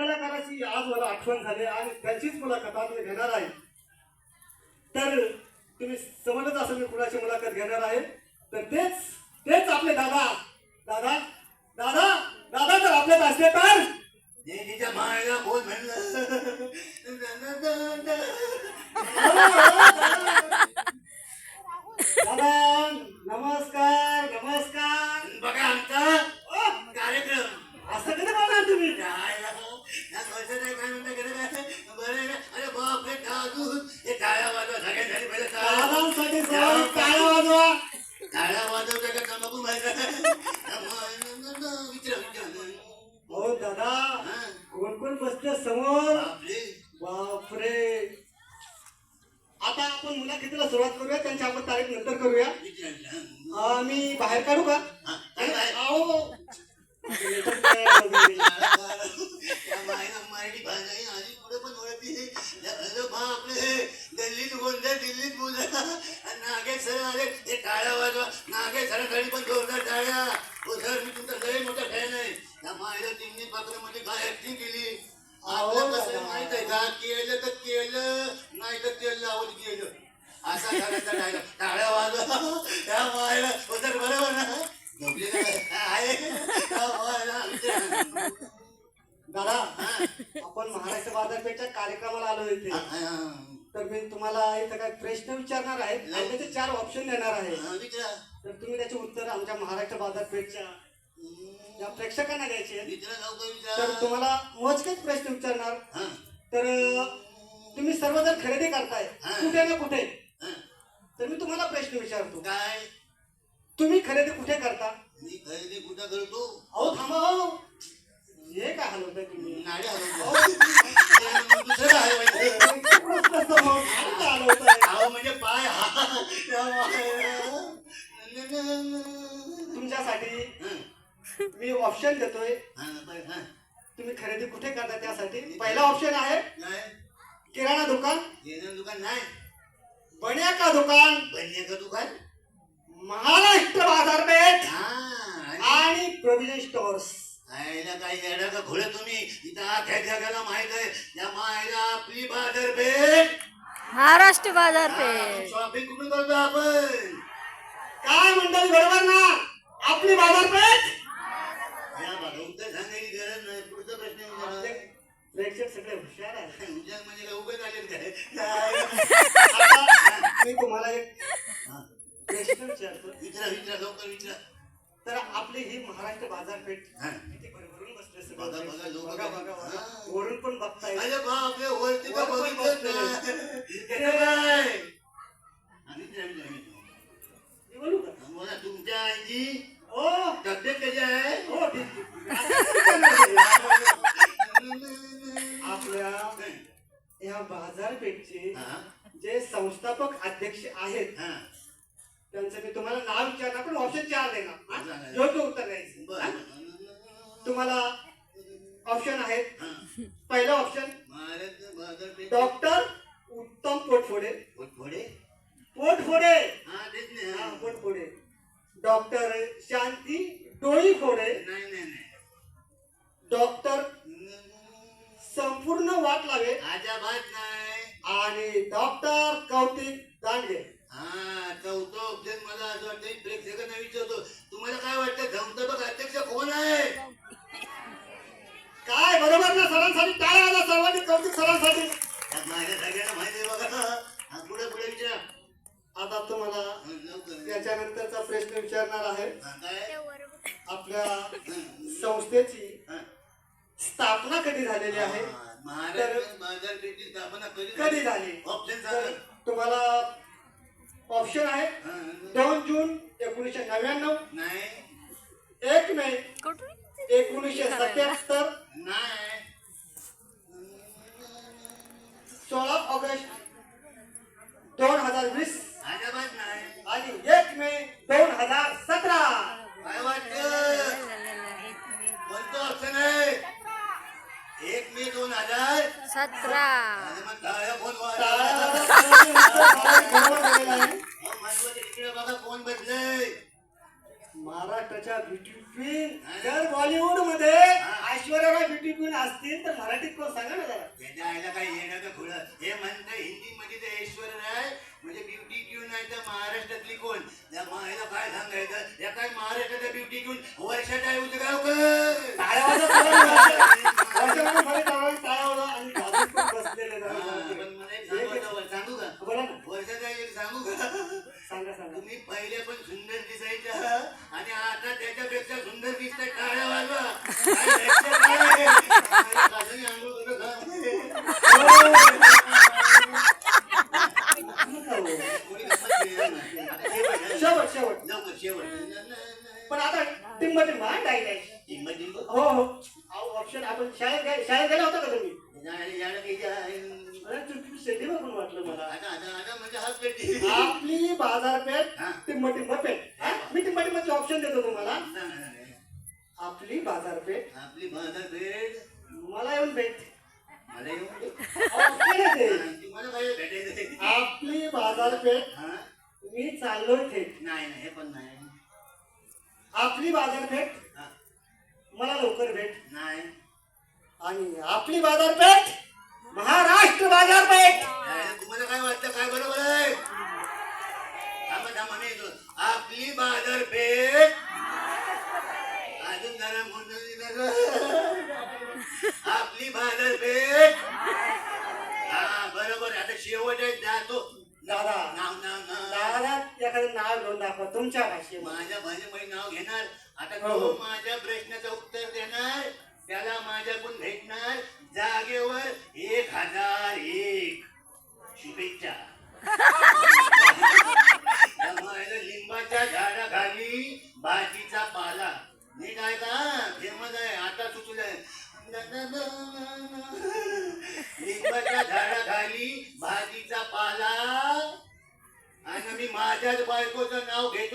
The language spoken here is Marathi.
कलाकाराची आज मला आठवण झाली आणि त्याचीच मुलाखत आज मी घेणार आहे. तर तुम्ही समजत असेल मी कुणाची मुलाखत घेणार आहे. तर तेच तेच आपले दादा. दादा. दादा दादा जर आपल्यात असले तर देवीच्या मायला कोण म्हणलं दादा नमस्कार नमस्कार बघा आमचा ओ, कार्यक्रम असं कधी बोलणार तुम्ही काय राव, या कळतं नाही काय म्हणता गेलं काय? बरं आहे ना? अरे बापरे, दादू, हे टाळ्या वाजवा, सगळ्यात झाली पहिले टाळ्या. दादांसाठी सर्वांनी टाळ्या वाजवा टाळ्या वाजवता का तंबाखू माहिती विचार विचार हो दादा हा. कोण कोण बसले समोर बापरे बापरे आता आपण मुलाखतीला सुरुवात करूया त्यांची आपण तारीख नंतर करूया मी बाहेर काढू का? मराठी भाषा ही. आधी पुढे पण ओळखली बापरे दिल्लीत दिल्लीत आले टाळ्या वाजवा सरांसाठी पण जोरदार टाळ्या हो? सर मी तुमचा लय मोठा फॅन आहे. त्या मायला तिन्ही पात्रामध्ये काय ऍक्टिंग केली आपलं कसं माहीत आहे का? केलं तर केलं नाही तर केलं. केलं असा करायचा डायलॉग टाळ्या वाजवा त्या मायला सर बरोबर ना झोपली का? आहे त्या मायला दादा आपण महाराष्ट्र बाजारपेठच्या कार्यक्रमाला आलो इथे तर मी तुम्हाला इथं काय प्रश्न विचारणार आहे आणि त्याचे चार ऑप्शन देणार आहे विचारा. तर तुम्ही त्याचे उत्तर आमच्या महाराष्ट्र बाजारपेठच्या या प्रेक्षकांना द्यायचे आहेत. विचारा लवकर तर विचारा. तुम्हाला मोजकेच प्रश्न विचारणार हा, तर तुम्ही सर्वजण खरेदी करताय. कुठे ना कुठे. तर मी तुम्हाला प्रश्न विचारतो काय तुम्ही खरेदी कुठे करता मी खरेदी कुठं करतो अहो थांबा हो हे काय हलवताय तुम्ही नाडी हलवतो. दुसरं म्हणजे. प्रश्न समोर. आणि काय हलवताय? अहो, म्हणजे पाय हा. त्या. तुमच्यासाठी हा, मी ऑप्शन देतोय हा, पाय, हा. तुम्ही खरेदी कुठे करता त्यासाठी पहिला ऑप्शन आहे काय? किराणा दुकान जेवण दुकान नाही बन्या का दुकान? बन्याचं दुकान? महाराष्ट्र बाजारपेठ हा आणि? प्रोव्हिजन स्टोअर्स आईला काही येडा का खोळ तुम्ही? इथं अख्या जगाला माहीत आहे? या मायला आपली बाजारपेठ महाराष्ट्र बाजारपेठ शॉपिंग कुठून करतो आपण? काय मंडळी बरोबर ना? आपली बाजारपेठ या बघा उत्तर सांगायची गरज नाही. पुढचा प्रश्न विचारा. प्रेक्षक सगळे हुशार आहेत. हुशार म्हणजे काय उभे झाले काय? आता मी तुम्हाला एक. प्रश्न विचारतो. विचारा विचारा लवकर विचारा. तर आपली ही महाराष्ट्र बाजारपेठ हा. किती भरभरून बसले बघा, बघा, सगळे लोकं बघा बघा. बघा हा. वरून पण बघताय अरे बापरे वरती बघितलंच बसलेलं. नाही. इकडे का? बोला तुमच्या आईची ओ! तब्येत कशी आहे? हो आहेत हा. त्यांचं मी तुम्हाला नाव विचारणार पण ऑप्शन चार देणार हा? चालेल. योग्य उत्तर द्यायचं बरं. हा? तुम्हाला ऑप्शन आहेत हा. पहिलं ऑप्शन डॉक्टर उत्तम? पोटफोडे आणि डॉक्टर कौतिक दांडगे. हा, चौथं option मला असं वाटतं प्रेक्षकांना विचारतो तुम्हाला काय वाटतं संस्थापक अध्यक्ष कोण आहे? काय बरोबर ना सरांसाठी टाळ्या वाजवा सर्वांनी कौतिक सरांसाठी? माझ्या सगळ्यांना माहिती आहे बघा. हा, पुढे पुढे विचारा. आता तुम्हाला लवकर. त्याच्यानंतरचा प्रश्न विचारणार आहे. हा, काय? आपल्या. संस्थेची. स्थापना कधी झालेली आहे? हा, महाराष्ट्र बाजारपेठची स्थापना कधी कधी झाली? ऑप्शन तर सांगा. तुम्हाला ऑप्शन आहे दोन जून एकोणीसशे नव्याण्णव नाही. एक मे एकोणीसशे सत्याहत्तर नाही सोळा ऑगस्ट दोन हजार वीस अजिबात नाही आणि एक मे दोन हजार सतरा काय वाटतं कोणतं ऑप्शन आहे एक मे दोन हजार सतरा अरे मग टाळ्या कोण टाळ्या वाजवतात? वाजवा, सर्वांनी उत्तर बरोबर दिलेलं आहे. अहो, महत्वाचं तिकडे बघा कोण बसलंय महाराष्ट्राच्या ब्युटी क्वीन जर बॉलिवूडमध्ये ऐश्वर्या राय ब्युटी क्वीन असतील तर मराठीत कोण सांगा ना जरा? त्याच्या आईला काही येणं का खुळं. हे म्हणतं हिंदी मध्ये ते ऐश्वर्या राय म्हणजे ब्युटी क्यू नाही तर महाराष्ट्रातली कोण? त्या मायला काय सांगायचं? या काय महाराष्ट्राच्या ब्युटी क्यून वर्षात आहे उदगावकर टाळ्या वाजवा, टाळ्या वाजवा. वर्षामध्ये मध्ये टाळ्या टाळ्या वाजवा आणि बाजूत पण बसलेले हा, जरा. पण मला एक सांगायचं सांगू का बोला ना वर्षाचा एक सांगू का सांगा सांगा तुम्ही पहिले पण सुंदर दिसायच्या आणि आता त्याच्यापेक्षा सुंदर दिसतंय टाळ्या नाही. शेवट, शेवट शेवट पण आता टिंब टिंब हा डाय टिंब टिंब हो हो. अहो, ऑप्शन आपण शाळेत गे- शाळेत गेला होता का तुम्ही? जाणे- जाणे की जाय. अरे तू तू शेती बघून वाटलं मला. आता आता आता आपली बाजारपेठ हा. टिंब टिंब पेठ हा? मी टिंब टिंबचे ऑप्शन देतो तुम्हाला. नाही, नाही, नाही. आपली बाजारपेठ. आपली बाजारपेठ. मला येऊन भेट. मला येऊन ऑप्शन आहे ते. तुम्हाला काय भेटायचं आपली बाजारपेठ. हा. मी चाललोय थेट. नाही नाही हे पण नाही. आपली बाजारपेठ. हा, मला लवकर भेट. नाही. आणि आपली बाजारपेठ महाराष्ट्र बाजारपेठ काय, तुम्हाला काय वाटतं काय बरोबर आहे थांबा थांबा मी येतो आपली बाजारपेठ अजून जरा मुंडली जरा. आपली बाजारपेठ हा बरोबर आता शेवट आहे जातो दादा नाव नाव नाव दादा एखादं दाखवा तुमच्या भाषेमध्ये. माझ्या भाषेमध्ये नाव घेणार. आता हो, हो. तो माझ्या प्रश्नाचं उत्तर देणार. त्याला माझ्याकडून भेटणार. जागेवर एक हजार एक. शुभेच्छा. त्यामुळे लिंबाच्या झाडाखाली भाजीचा पाला. नीट आहे का? फेमस आहे. आता सुचलंय. लिंबाच्या झाडाखाली पाला आणि